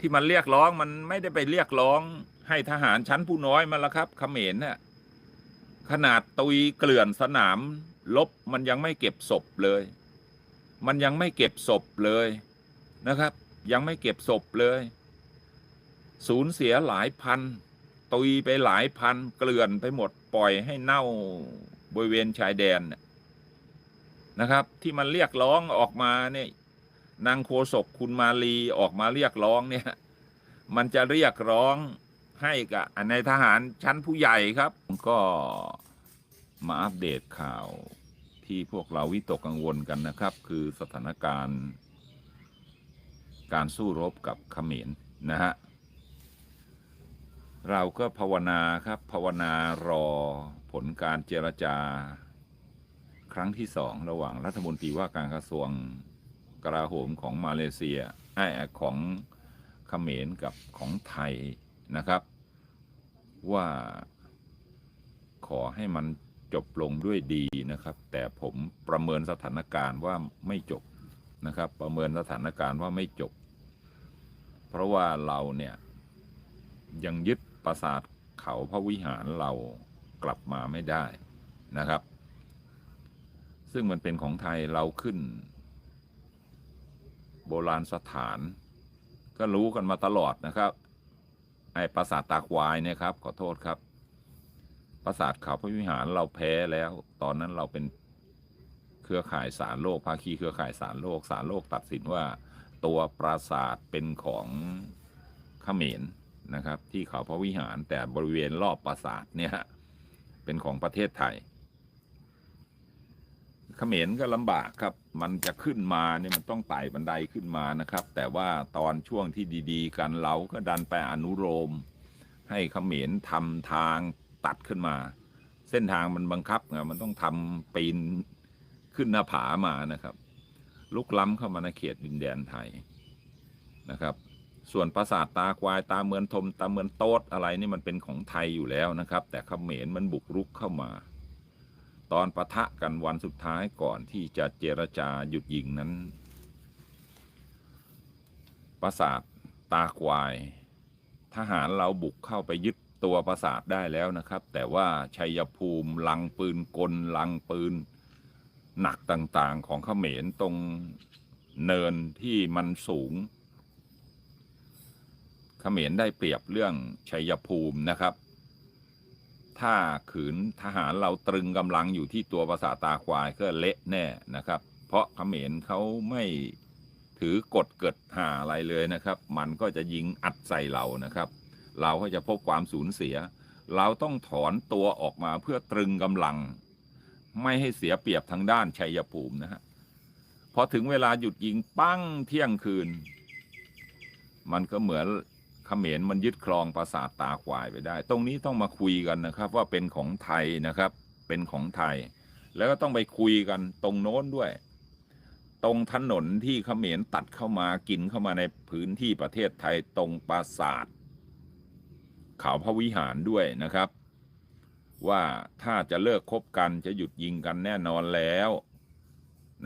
ที่มันเรียกร้องมันไม่ได้ไปเรียกร้อง ให้ทหารชั้นผู้น้อยมาแล้วครับเขมรเนี่ยขนาดตุยเกลื่อนสนามลบมันยังไม่เก็บศพเลย มันยังไม่เก็บศพเลยนะครับ ยังไม่เก็บศพเลย สูญเสียหลายพัน ตุยไปหลายพัน เกลื่อนไปหมดปล่อยให้เน่าบริเวณชายแดนนะครับ ที่มันเรียกร้องออกมาเนี่ย นางโฆษกคุณมาลีออกมาเรียกร้องเนี่ย มันจะเรียกร้องให้กับในทหารชั้นผู้ใหญ่ครับ ก็มาอัปเดตข่าวที่พวกเราวิตกกังวลกันนะครับ คือสถานการณ์ การสู้รบกับเขมรนะฮะเราก็ภาวนาครับ ภาวนารอผลการเจรจา ครั้งที่สองระหว่างรัฐมนตรีว่าการกระทรวง กลาโหมของมาเลเซียไอ้ของเขมรกับของไทยนะครับ ว่าขอให้มันจบลงด้วยดีนะครับ แต่ผมประเมินสถานการณ์ว่าไม่จบนะครับ ประเมินสถานการณ์ว่าไม่จบ เพราะว่าเราเนี่ยยังยึดปราสาทเขาพระวิหารเรากลับมาไม่ได้นะครับ ซึ่งมันเป็นของไทยเราขึ้น โบราณสถาน ก็รู้กันมาตลอดนะครับไอ้ปราสาทตาควายเนี่ยครับ ขอโทษครับ ปราสาทเขาพระวิหารเราแพ้แล้ว ตอนนั้นเราเป็นเครือข่ายสารโลกภาคีเครือข่ายสารโลกสารโลกตัดสินว่า ตัวปราสาทเป็นของขเขมรนะครับ ที่เขาพระวิหารแต่บริเวณรอบปราสาทเนี่ยเป็นของประเทศไทยขเขมรก็ลำบากครับ มันจะขึ้นมาเนี่ยมันต้องไต่บันไดขึ้นมานะครับ แต่ว่าตอนช่วงที่ดีๆ กันเราก็ดันไปอนุโลมให้เขมรทำทางตัดขึ้นมา เส้นทางมันบังคับไงมันต้องทำปีนขึ้นหน้าผามานะครับ ลุกล้ำเข้ามาในเขตดินแดนไทยนะครับ ส่วนปราสาทตาควายตาเมือนทมตาเมือนโต๊ดอะไรนี่มันเป็นของไทยอยู่แล้วนะครับ แต่เขมรมันบุกรุกเข้ามา ตอนปะทะกันวันสุดท้ายก่อนที่จะเจรจาหยุดยิงนั้น ปราสาทตาควาย ทหารเราบุกเข้าไปยึดตัวปราสาทได้แล้วนะครับ แต่ว่าชัยภูมิลังปืนกลลังปืน หนักต่างๆของเขมรตรงเนินที่มันสูง เขมรได้เปรียบเรื่องชัยภูมินะครับ ถ้าขืนทหารเราตรึงกำลังอยู่ที่ตัวปราสาตาควายก็เละแน่นะครับ เพราะเขมรเขาไม่ถือกฎเกิดหาอะไรเลยนะครับ มันก็จะยิงอัดใส่เรานะครับ เราก็จะพบความสูญเสีย เราต้องถอนตัวออกมาเพื่อตรึงกำลัง ไม่ให้เสียเปรียบทางด้านชัยภูมินะฮะพอถึงเวลาหยุดยิงปั้งเที่ยงคืน มันก็เหมือน ขมรมันยึดครองปราสาทตาควายไปได้ ตรงนี้ต้องมาคุยกันนะครับ ว่าเป็นของไทยนะครับ เป็นของไทย แล้วก็ต้องไปคุยกันตรงโน้นด้วย ตรงถนนที่เขมรตัดเข้ามากินเข้ามาในพื้นที่ประเทศไทยตรงปราสาทเขาพระวิหารด้วยนะครับ ว่าถ้าจะเลิกคบกันจะหยุดยิงกันแน่นอนแล้ว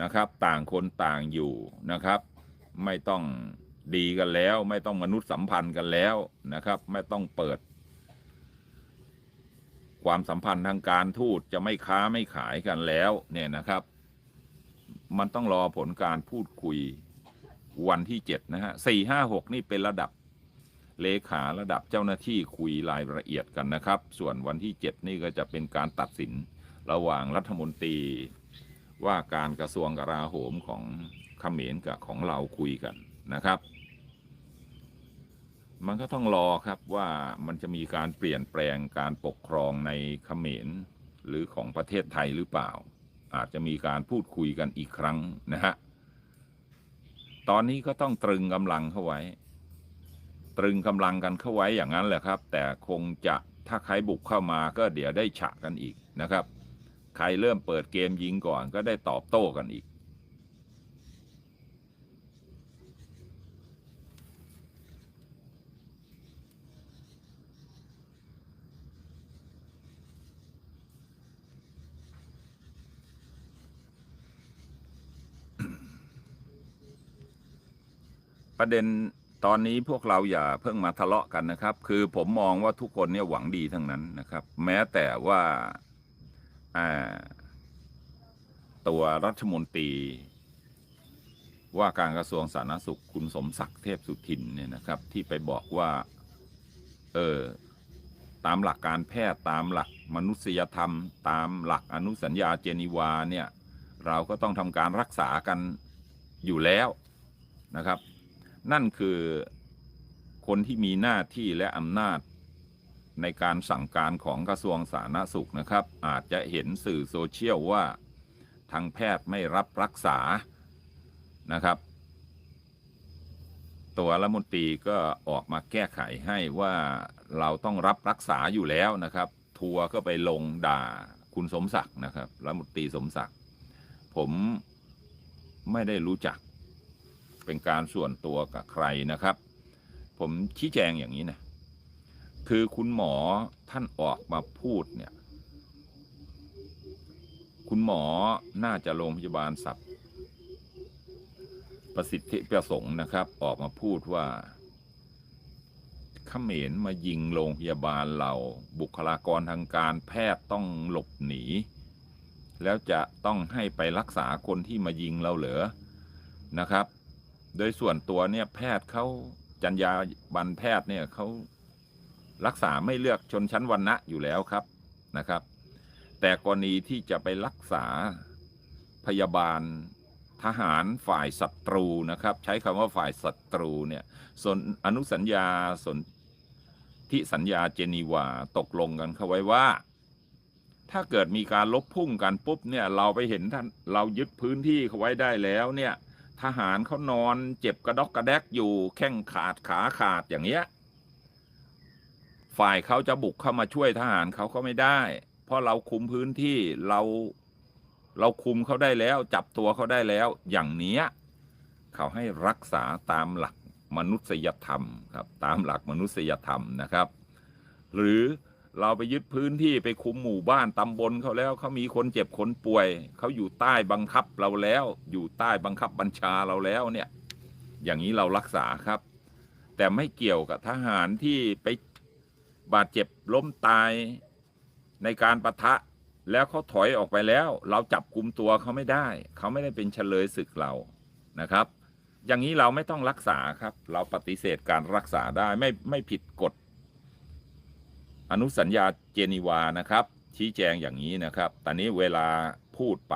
นะครับ ต่างคนต่างอยู่นะครับ ไม่ต้อง ดีกันแล้ว ไม่ต้องมนุษย์สัมพันธ์กันแล้วนะครับ ไม่ต้องเปิด ความสัมพันธ์ทางการทูตจะไม่ค้าไม่ขายกันแล้วเนี่ยนะครับ มันต้องรอผลการพูดคุยวันที่เจ็ดนะฮะสี่ห้าหกนี่เป็นระดับเลขาระดับเจ้าหน้าที่คุยรายละเอียดกันนะครับ ส่วนวันที่ 7 นี่ก็จะเป็นการตัดสินระหว่างรัฐมนตรี ว่าการกระทรวงกลาโหมของเขมรกับของเราคุยกันนะครับ มันก็ต้องรอครับว่ามันจะมีการเปลี่ยนแปลงการปกครองในเขมรหรือของประเทศไทยหรือเปล่า อาจจะมีการพูดคุยกันอีกครั้งนะฮะตอนนี้ก็ต้องตรึงกำลังเข้าไว้ ตรึงกำลังกันเข้าไว้อย่างนั้นแหละครับ แต่คงจะถ้าใครบุกเข้ามาก็เดี๋ยวได้ฉะกันอีกนะครับ ใครเริ่มเปิดเกมยิงก่อนก็ได้ตอบโต้กันอีก ประเด็นตอนนี้พวกเราอย่าเพิ่งมาทะเลาะกันนะครับ คือผมมองว่าทุกคนเนี่ยหวังดีทั้งนั้นนะครับ แม้แต่ว่าตัวรัฐมนตรี ว่าการกระทรวงสาธารณสุขคุณสมศักดิ์เทพสุทินเนี่ยนะครับ ที่ไปบอกว่า เออตามหลักการแพทย์ตามหลักมนุษยธรรม ตามหลักอนุสัญญาเจนีวาเนี่ย เราก็ต้องทำการรักษากันอยู่แล้วนะครับ นั่นคือคนที่มีหน้าที่และอำนาจในการสั่งการของกระทรวงสาธารณสุขนะครับ อาจจะเห็นสื่อโซเชียลว่าทางแพทย์ไม่รับรักษานะครับ ตัวรัฐมนตรีก็ออกมาแก้ไขให้ว่าเราต้องรับรักษาอยู่แล้วนะครับ ทัวร์ก็ไปลงด่าคุณสมศักดิ์นะครับรัฐมนตรีสมศักดิ์ผมไม่ได้รู้จัก เป็นการส่วนตัวกับใครนะครับ ผมชี้แจงอย่างนี้นะคือคุณหมอท่านออกมาพูดเนี่ย คุณหมอน่าจะโรงพยาบาลสับประสิทธิประสงค์นะครับ ออกมาพูดว่าเขมรมายิงโรงพยาบาลเราบุคลากรทางการแพทย์ต้องหลบหนี แล้วจะต้องให้ไปรักษาคนที่มายิงเราเหรอนะครับ โดยส่วนตัวเนี่ยแพทย์เขาจัญญาบันแพทย์เนี่ยเขารักษาไม่เลือกชนชั้นวรรณะอยู่แล้วครับนะครับ แต่กรณีที่จะไปรักษาพยาบาลทหารฝ่ายศัตรูนะครับ ใช้คำว่าฝ่ายศัตรูเนี่ยส่วนอนุสัญญาสนที่สัญญาเจนีวาตกลงกันเข้าไว้ว่า ถ้าเกิดมีการลบพุ่งกันปุ๊บเนี่ยเราไปเห็นท่านเรายึดพื้นที่เขาไว้ได้แล้วเนี่ย ทหารเขานอนเจ็บกระดอกกระแดกอยู่แข้งขาดขาขาดอย่างเงี้ย ฝ่ายเขาจะบุกเข้ามาช่วยทหารเขาก็ไม่ได้ เพราะเราคุมพื้นที่เราเราคุมเขาได้แล้ว จับตัวเขาได้แล้ว อย่างเนี้ยเขาให้รักษาตามหลักมนุษยธรรมครับ ตามหลักมนุษยธรรมนะครับ หรือ เราไปยึดพื้นที่ไปคุมหมู่บ้านตำบลเขาแล้วเขามีคนเจ็บคนป่วย เขาอยู่ใต้บังคับเราแล้ว อยู่ใต้บังคับบัญชาเราแล้วเนี่ย อย่างนี้เรารักษาครับ แต่ไม่เกี่ยวกับทหารที่ไปบาดเจ็บล้มตายในการประทะแล้วเขาถอยออกไปแล้ว เราจับกลุ่มตัวเขาไม่ได้ เขาไม่ได้เป็นเฉลยศึกเรานะครับ อย่างนี้เราไม่ต้องรักษาครับ เราปฏิเสธการรักษาได้ไม่ไม่ผิดกฎ อนุสัญญาเจนีวานะครับ ชี้แจงอย่างนี้นะครับ ตอนนี้เวลาพูดไป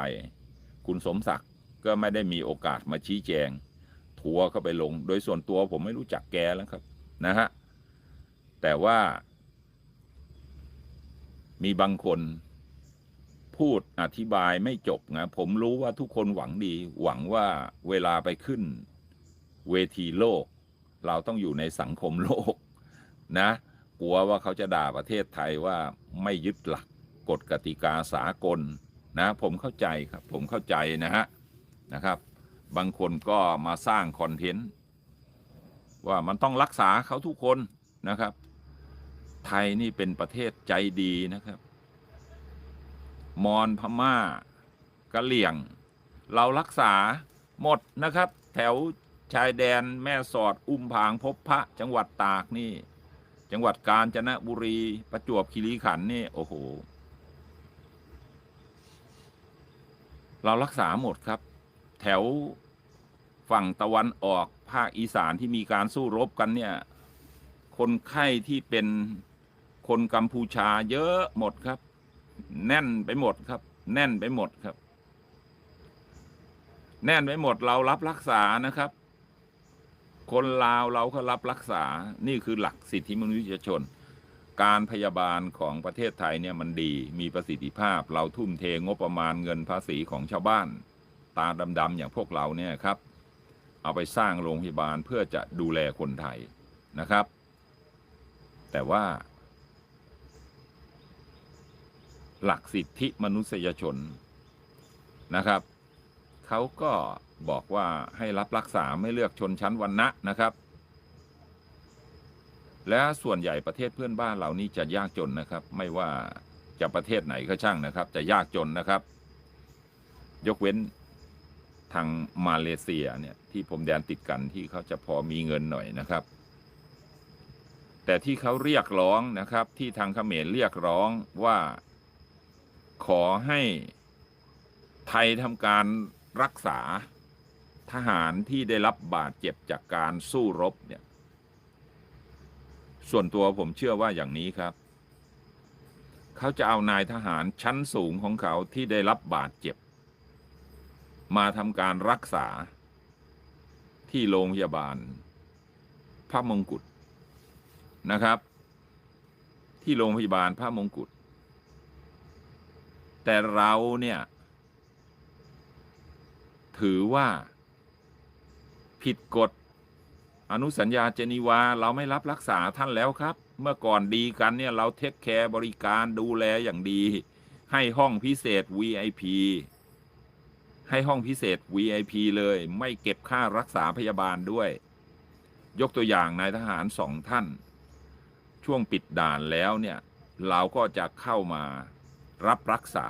คุณสมศักดิ์ก็ไม่ได้มีโอกาสมาชี้แจง ทัวเข้าไปลง โดยส่วนตัวผมไม่รู้จักแกแล้วครับนะฮะแต่ว่า มีบางคนพูดอธิบายไม่จบนะผมรู้ว่าทุกคนหวังดี หวังว่าเวลาไปขึ้น เวทีโลก เราต้องอยู่ในสังคมโลกนะ กลัวว่าเขาจะด่าประเทศไทยว่าไม่ยึดหลักกฎกติกาสากลนะผมเข้าใจครับผมเข้าใจนะฮะนะครับ บางคนก็มาสร้างคอนเทนต์ว่ามันต้องรักษาเขาทุกคนนะครับ ไทยนี่เป็นประเทศใจดีนะครับ มอญพม่ากะเหลี่ยง เรารักษาหมดนะครับ แถวชายแดนแม่สอดอุ้มผางพบพระจังหวัดตากนี่ จังหวัดกาญจนบุรี ประจวบคีรีขันธ์นี่โอ้โห เรารักษาหมดครับ แถวฝั่งตะวันออกภาคอีสานที่มีการสู้รบกันเนี่ย คนไข้ที่เป็นคนกัมพูชาเยอะหมดครับ แน่นไปหมดครับ แน่นไปหมดครับ แน่นไปหมดเรารับรักษานะครับ คนลาวเราก็รับรักษา นี่คือหลักสิทธิมนุษยชน การพยาบาลของประเทศไทยเนี่ยมันดี มีประสิทธิภาพ เราทุ่มเทงบประมาณเงินภาษีของชาวบ้าน ตาดำๆอย่างพวกเราเนี่ยครับ เอาไปสร้างโรงพยาบาลเพื่อจะดูแลคนไทยนะครับ แต่ว่า หลักสิทธิมนุษยชนนะครับ เขาก็ บอกว่าให้รับรักษาไม่เลือกชนชั้นวรรณะนะครับ และส่วนใหญ่ประเทศเพื่อนบ้านเหล่านี้จะยากจนนะครับ ไม่ว่าจะประเทศไหนก็ช่างนะครับ จะยากจนนะครับ ยกเว้นทางมาเลเซียเนี่ยที่ผมแดนติดกันที่เขาจะพอมีเงินหน่อยนะครับ แต่ที่เขาเรียกร้องนะครับ ที่ทางเขมรเรียกร้องว่าขอให้ไทยทำการรักษา ทหารที่ได้รับบาดเจ็บจากการสู้รบเนี่ย ส่วนตัวผมเชื่อว่าอย่างนี้ครับ เขาจะเอานายทหารชั้นสูงของเขาที่ได้รับบาดเจ็บ มาทำการรักษาที่โรงพยาบาล พระมงกุฎนะครับ ที่โรงพยาบาลพระมงกุฎแต่เราเนี่ย ถือว่า ผิดกฎ อนุสัญญาเจนีวาเราไม่รับรักษาท่านแล้วครับ เมื่อก่อนดีกันเนี่ยเราเทคแคร์บริการดูแลอย่างดี ให้ห้องพิเศษ VIP ให้ห้องพิเศษ VIP เลยไม่เก็บค่ารักษาพยาบาลด้วย ยกตัวอย่างนายทหารสองท่าน ช่วงปิดด่านแล้วเนี่ยเราก็จะเข้ามารับรักษา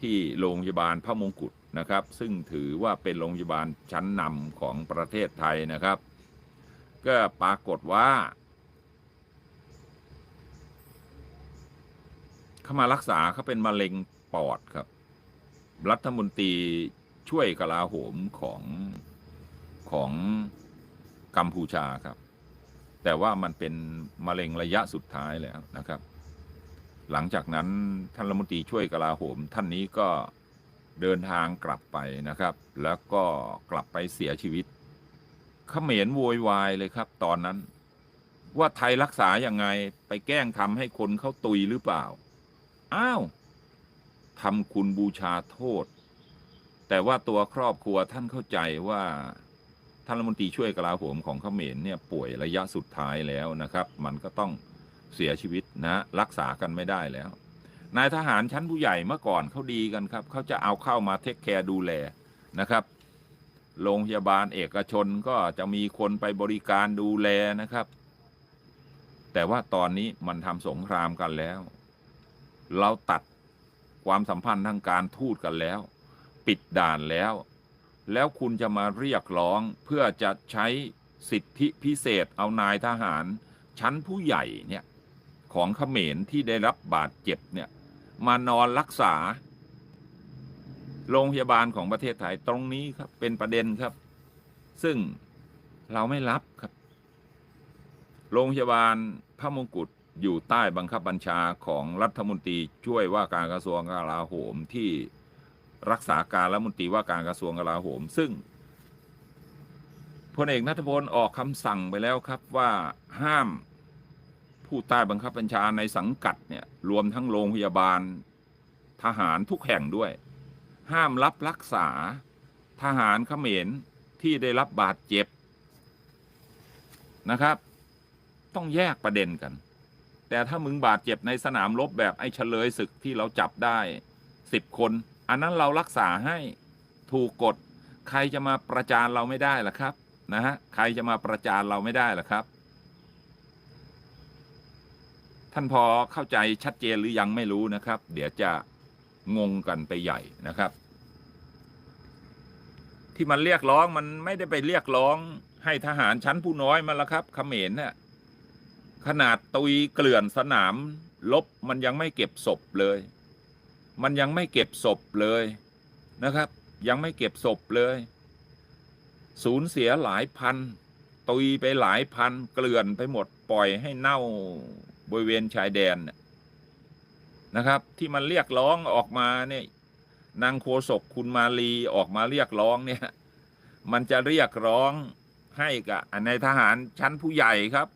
ที่โรงพยาบาลพระมงกุฎ นะครับ ซึ่งถือว่าเป็นโรงพยาบาลชั้นนำของประเทศไทยนะครับ ก็ปรากฏว่า เข้ามารักษาเขาเป็นมะเร็งปอดครับ รัฐมนตรีช่วยกลาโหมของของกัมพูชาครับ แต่ว่ามันเป็นมะเร็งระยะสุดท้ายแล้วนะครับ หลังจากนั้นท่านรัฐมนตรีช่วยกลาโหมท่านนี้ก็ เดินทางกลับไปนะครับ แล้วก็กลับไปเสียชีวิตเขมรโวยวายเลยครับ ตอนนั้น ว่าไทยรักษาอย่างไงไปแกล้งทำให้คนเขาตุยหรือเปล่า อ้าวทำคุณบูชาโทษ แต่ว่าตัวครอบครัวท่านเข้าใจว่าท่านรัฐมนตรีช่วยกลาโหมของเขมรเนี่ยป่วยระยะสุดท้ายแล้วนะครับ มันก็ต้องเสียชีวิตนะรักษากันไม่ได้แล้ว นายทหารชั้นผู้ใหญ่เมื่อก่อนเขาดีกันครับเขาจะเอาเข้ามาเทคแคร์ดูแลนะครับ โรงพยาบาลเอกชนก็จะมีคนไปบริการดูแลนะครับ แต่ว่าตอนนี้มันทำสงครามกันแล้ว เราตัดความสัมพันธ์ทางการทูตกันแล้ว ปิดด่านแล้ว แล้วคุณจะมาเรียกร้องเพื่อจะใช้สิทธิพิเศษเอานายทหารชั้นผู้ใหญ่เนี่ยของเขมรที่ได้รับบาดเจ็บเนี่ย มานอนรักษา โรงพยาบาลของประเทศไทยตรงนี้ครับ เป็นประเด็นครับ ซึ่งเราไม่รับครับ โรงพยาบาลพระมงกุฎอยู่ใต้บังคับบัญชาของรัฐมนตรีช่วยว่าการกระทรวงกลาโหมที่รักษาการรัฐมนตรีว่าการกระทรวงกลาโหม ซึ่งพลเอกนัทพลออกคำสั่งไปแล้วครับว่าห้าม ผู้ใต้บังคับบัญชาในสังกัดเนี่ยรวมทั้งโรงพยาบาลทหารทุกแห่งด้วย ห้ามรับรักษาทหารเขมรที่ได้รับบาดเจ็บนะครับ ต้องแยกประเด็นกัน แต่ถ้ามึงบาดเจ็บในสนามรบแบบไอ้เฉลยศึกที่เราจับได้สิบคน อันนั้นเรารักษาให้ถูกกฎใครจะมาประจานเราไม่ได้ล่ะครับนะฮะใครจะมาประจานเราไม่ได้ล่ะครับ ท่านพอเข้าใจชัดเจนหรือยังไม่รู้นะครับ เดี๋ยวจะงงกันไปใหญ่นะครับ ที่มันเรียกร้องมันไม่ได้ไปเรียกร้องให้ทหารชั้นผู้น้อยมาละครับเขมรเนี่ยขนาดตุยเกลื่อนสนามลบมันยังไม่เก็บศพเลย มันยังไม่เก็บศพเลยนะครับ ยังไม่เก็บศพเลย สูญเสียหลายพัน ตุยไปหลายพัน เกลื่อนไปหมดปล่อยให้เน่า บริเวณชายแดนเนี่ยนะครับ ที่มันเรียกร้องออกมาเนี่ยนางโคศกคุณมาลีออกมาเรียกร้องเนี่ย มันจะเรียกร้องให้กับในทหารชั้นผู้ใหญ่ครับ